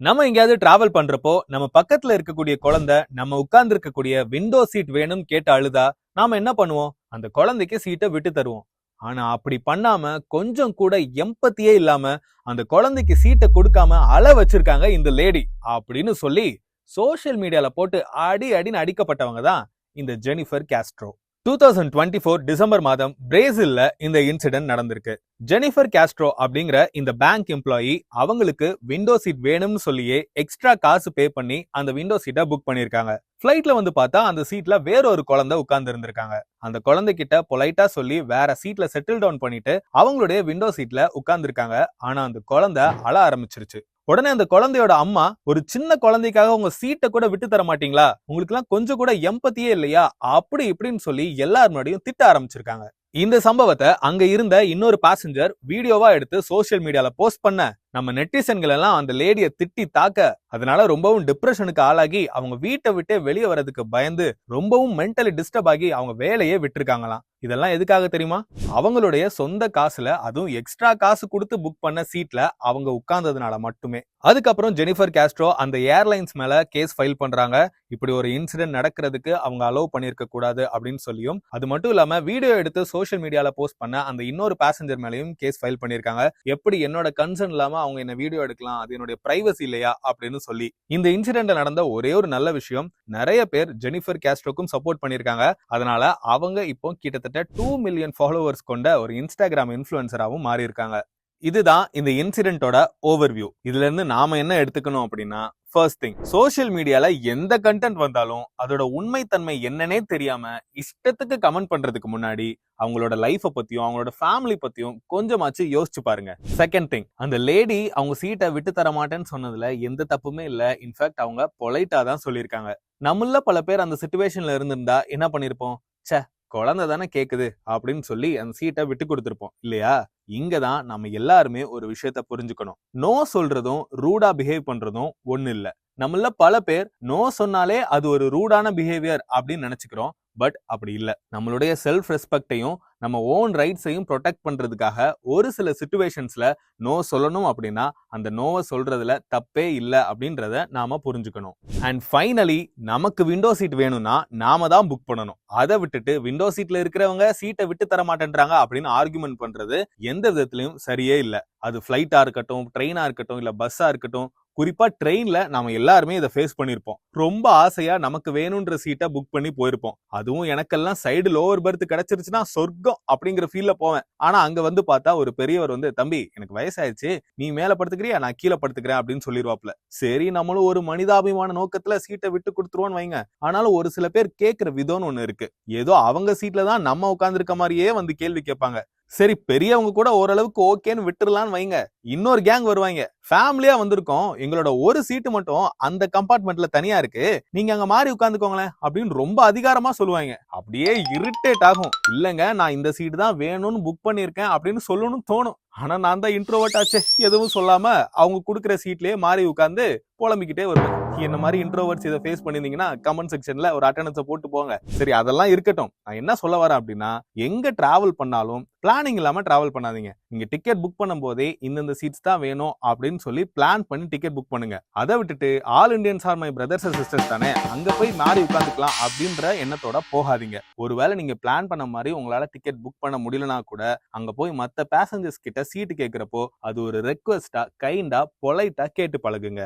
நம்ம எங்கேயாவது டிராவல் பண்றப்போ நம்ம பக்கத்துல இருக்கக்கூடிய குழந்தை நம்ம உட்கார்ந்து இருக்கக்கூடிய விண்டோ சீட் வேணும்னு கேட்டு அழுதா நாம என்ன பண்ணுவோம்? அந்த குழந்தைக்கு சீட்டை விட்டு தருவோம். ஆனா அப்படி பண்ணாம கொஞ்சம் கூட எம்பத்தியே இல்லாம அந்த குழந்தைக்கு சீட்டை கொடுக்காம அள வச்சிருக்காங்க இந்த லேடி அப்படின்னு சொல்லி சோசியல் மீடியால போட்டு அடி அடின்னு அடிக்கப்பட்டவங்க தான் இந்த Jennifer Castro two thousand twenty four December மாதம் பிரேசில்ல இந்த இன்சிடென்ட் நடந்திருக்கு. ஜெனிஃபர் கேஸ்ட்ரோ அப்படிங்கிற இந்த பேங்க் எம்ப்ளாயி அவங்களுக்கு விண்டோ சீட் வேணும்னு சொல்லியே எக்ஸ்ட்ரா காசு பே பண்ணி அந்த விண்டோ சீட்டை புக் பண்ணிருக்காங்க ஃபிளைட்ல வந்து பார்த்தா அந்த சீட்ல வேற ஒரு குழந்தை உட்கார்ந்து இருந்திருக்காங்க. அந்த குழந்தைகிட்ட பொலைட்டா சொல்லி வேற சீட்ல செட்டில் டவுன் பண்ணிட்டு அவங்களுடைய விண்டோ சீட்ல உட்கார்ந்துருக்காங்க. ஆனா அந்த குழந்தை அழ ஆரம்பிச்சிருச்சு. உடனே அந்த குழந்தையோட அம்மா ஒரு சின்ன குழந்தைக்காக உங்க சீட்டை கூட விட்டு தர மாட்டீங்களா? உங்களுக்கு எல்லாம் கொஞ்சம் கூட எம்பத்தியே இல்லையா? அப்படி இப்படின்னு சொல்லி எல்லார் முன்னாடியும் திட்ட ஆரம்பிச்சிருக்காங்க. இந்த சம்பவத்தை அங்க இருந்த இன்னொரு பாசஞ்சர் வீடியோவா எடுத்து சோசியல் மீடியால போஸ்ட் பண்ண நம்ம நெட்டிசன்கள் எல்லாம் அந்த லேடியை திட்டி தாக்க அதனால ரொம்பவும் டிப்ரெஷனுக்கு ஆளாகி அவங்க வீட்டை விட்டே வெளியே வரதுக்கு பயந்து ரொம்பவும் மென்டலி டிஸ்டர்ப் ஆகி அவங்க வேலையே விட்டுருக்காங்களாம். இதெல்லாம் எதுக்காக தெரியுமா? அவங்களுடைய சொந்த காசுல அதுவும் எக்ஸ்ட்ரா காசு கொடுத்து புக் பண்ண சீட்ல அவங்க உட்கார்ந்ததுனால மட்டுமே. அதுக்கப்புறம் ஜெனிஃபர் கேஸ்ட்ரோ அந்த ஏர்லைன்ஸ் மேல கேஸ் ஃபைல் பண்றாங்க. இப்படி ஒரு இன்சிடென்ட் நடக்கிறதுக்கு அவங்க அலோவ் பண்ணிருக்க கூடாது அப்படின்னு சொல்லியும் அது மட்டும் இல்லாம வீடியோ எடுத்து சோஷியல் மீடியால போஸ்ட் பண்ண அந்த இன்னொரு பேசஞ்சர் மேலையும் கேஸ் ஃபைல் பண்ணிருக்காங்க எப்படி என்னோட கன்சர்ன் இல்லாம அவங்க என்ன வீடியோ எடுக்கலாம் அது என்னுடைய பிரைவசி இல்லையா அப்படின்னு சொல்லி. இந்த இன்சிடென்ட் நடந்த ஒரே ஒரு நல்ல விஷயம் நிறைய பேர் ஜெனிஃபர் கேஸ்ட்ரோக்கும் சப்போர்ட் பண்ணிருக்காங்க அதனால அவங்க இப்போ கிட்டத்தட்ட டூ மில்லியன் ஃபாலோவர்ஸ் கொண்ட ஒரு இன்ஸ்டாகிராம் இன்ஃபுளுசராகவும் மாறி இருக்காங்க இதுதான் இந்த இன்சிடென்ட்டோட ஓவர்வியூ இதுல இருந்து நாம என்ன எடுத்துக்கணும் அப்படின்னா ஃபர்ஸ்ட் திங் சோஷியல் மீடியால எந்த கண்டென்ட் வந்தாலும் அதோட உண்மைத்தன்மை என்னன்னே தெரியாம இஷ்டத்துக்கு கமெண்ட் பண்றதுக்கு முன்னாடி அவங்களோட லைஃப பத்தியும் அவங்களோட ஃபேமிலி பத்தியும் கொஞ்சமாச்சு யோசிச்சு பாருங்க. செகண்ட் திங் அந்த லேடி அவங்க சீட்டை விட்டு தர மாட்டேன்னு சொன்னதுல எந்த தப்புமே இல்ல. இன்ஃபேக்ட் அவங்க பொலைட்டா தான் சொல்லியிருக்காங்க. நம்மள பல பேர் அந்த சுச்சுவேஷன்ல இருந்திருந்தா என்ன பண்ணிருப்போம்? ச்சே குழந்தை தானே கேக்குது அப்படின்னு சொல்லி அந்த சீட்டை விட்டு கொடுத்துருப்போம். இல்லையா? இங்க தான் நம்ம எல்லாருமே ஒரு விஷயத்த புரிஞ்சுக்கணும். நோ சொல்றதும் ரூடா பிஹேவ் பண்றதும் ஒண்ணு இல்ல. நம்மள பல பேர் நோ சொன்னாலே அது ஒரு ரூடான பிஹேவியர் அப்படின்னு நினைச்சுக்கிறோம். பட் அப்படி இல்ல. நம்மளுடைய செல்ஃப் ரெஸ்பெக்டையும் நம்ம ஓன் ரைட்ஸையும் ப்ரொடெக்ட் பண்ணுறதுக்காக ஒரு சில சுச்சுவேஷன்ஸில் நோ சொல்லணும் அப்படின்னா அந்த நோவை சொல்கிறதுல தப்பே இல்லை அப்படின்றத நாம் புரிஞ்சுக்கணும். அண்ட் ஃபைனலி நமக்கு விண்டோ சீட் வேணும்னா நாம தான் புக் பண்ணணும். அதை விட்டுட்டு விண்டோ சீட்டில் இருக்கிறவங்க சீட்டை விட்டு தர மாட்டேன்றாங்க அப்படின்னு ஆர்குமெண்ட் பண்ணுறது எந்த விதத்துலையும் சரியே இல்லை. அது ஃப்ளைட்டாக இருக்கட்டும் ட்ரெயினாக இருக்கட்டும் இல்லை பஸ்ஸாக இருக்கட்டும் குறிப்பாக ட்ரெயினில் நம்ம எல்லாருமே இதை ஃபேஸ் பண்ணியிருப்போம் ரொம்ப ஆசையாக நமக்கு வேணுன்ற சீட்டை புக் பண்ணி போயிருப்போம். அதுவும் எனக்கெல்லாம் சைடு லோவர் பர்த் கிடைச்சிருச்சுன்னா சொர்க்கம் அப்படிங்கிற ஃபீல்ல போவேன். ஆனால் அங்கே வந்து பார்த்தா ஒரு பெரியவர் வந்து தம்பி எனக்கு வயசாயிருச்சு நீ மேலே படுத்துக்கிறியா? நான் கீழே படுத்துக்கிறேன் அப்படின்னு சொல்லிடுவாப்ல சரி நம்மளும் ஒரு மனிதாபிமான நோக்கத்துல சீட்டை விட்டு கொடுத்துருவோன்னு வைங்க. ஆனாலும் ஒரு சில பேர் கேட்குற விதம்னு ஒன்று இருக்கு. ஏதோ அவங்க சீட்ல தான் நம்ம உட்காந்துருக்க மாதிரியே வந்து கேள்வி கேட்பாங்க. சரி பெரியவங்க கூட ஓரளவுக்கு ஓகேன்னு விட்டுறலான்னு வைங்க. இன்னொரு கேங் வருவாங்க ஃபேமிலியா வந்திருக்கோம். எங்களோட ஒரு சீட்டு மட்டும் அந்த கம்பார்ட்மெண்ட்ல தனியா இருக்கு. நீங்க அங்க மாறி உட்காந்துக்கோங்களேன் அப்படின்னு ரொம்ப அதிகாரமா சொல்லுவாங்க அப்படியே இரிட்டேட் ஆகும். இல்லங்க நான் இந்த சீட்டு தான் வேணும்னு புக் பண்ணிருக்கேன் அப்படின்னு சொல்லணும்னு தோணும். ஆனா நான் தான் இன்ட்ரோவர்ட் ஆச்சே. எதுவும் சொல்லாம அவங்க கொடுக்குற சீட்லயே மாறி உட்காந்து புலம்பிக்கிட்டே வருவேன். என்ன மாதிரி இன்ட்ரோவர்ட்ஸ் இதை ஃபேஸ் பண்ணியிருந்தீங்கன்னா கமெண்ட் செக்ஷன்ல ஒரு அட்டண்டன்ஸை போட்டு போங்க. சரி அதெல்லாம் இருக்கட்டும். நான் என்ன சொல்ல வரேன் அப்படின்னா எங்க டிராவல் பண்ணாலும் பிளானிங் இல்லாம டிராவல் பண்ணாதீங்க. நீங்க டிக்கெட் புக் பண்ணும் போதே இந்தந்த சீட்ஸ் தான் வேணும் அப்படின்னு சொல்லி பிளான் பண்ணி டிக்கெட் புக் பண்ணுங்க. அதை விட்டுட்டு all Indians are my brothers and sisters தானே? அங்க போய் மாறி உட்காந்துக்கலாம் அப்படின்ற எண்ணத்தோட போகாதீங்க. ஒருவேளை நீங்க பிளான் பண்ண மாதிரி உங்களால டிக்கெட் புக் பண்ண முடியலனா கூட அங்க போய் மத்த பேசஞ்சர்ஸ் கிட்ட சீட்டு கேட்குறப்போ அது ஒரு ரெக்வஸ்டா கைண்டா பொலைட்டா கேட்டு பழகுங்க.